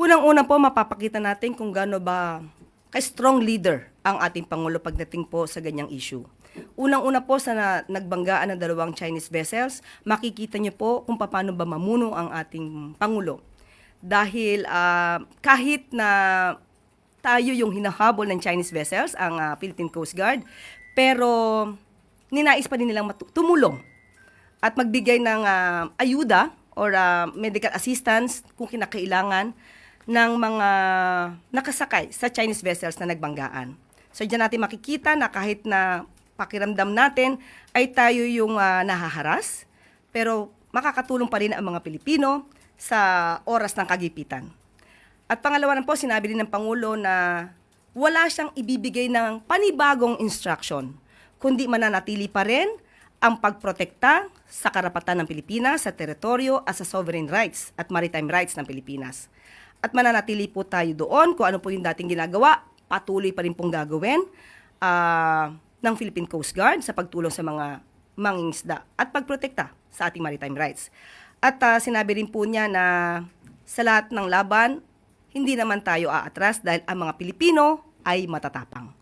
Unang-una po, mapapakita natin kung gaano ba ka-strong leader ang ating Pangulo pagdating po sa ganyang issue. Unang-una po sa na, nagbanggaan ng dalawang Chinese vessels, makikita niyo po kung paano ba mamuno ang ating Pangulo. Dahil ah, kahit na tayo yung hinahabol ng Chinese vessels, ang ah, Philippine Coast Guard, pero ninais pa din nilang tumulong at magbigay ng ah, ayuda or ah, medical assistance kung kinakailangan ng mga nakasakay sa Chinese vessels na nagbanggaan. So diyan natin makikita na kahit na pakiramdam natin ay tayo yung ah, nahaharas, pero makakatulong pa rin ang mga Pilipino sa oras ng kagipitan. At pangalawa na po, sinabi din ng Pangulo na wala siyang ibibigay ng panibagong instruction, kundi mananatili pa rin ang pagprotekta sa karapatan ng Pilipinas sa teritoryo at sa sovereign rights at maritime rights ng Pilipinas. At mananatili po tayo doon kung ano po yung dating ginagawa, patuloy pa rin pong gagawin ah, ng Philippine Coast Guard sa pagtulong sa mga mangingisda at pagprotekta sa ating maritime rights. At ah, sinabi rin po niya na sa lahat ng laban, hindi naman tayo aatras dahil ang mga Pilipino ay matatapang.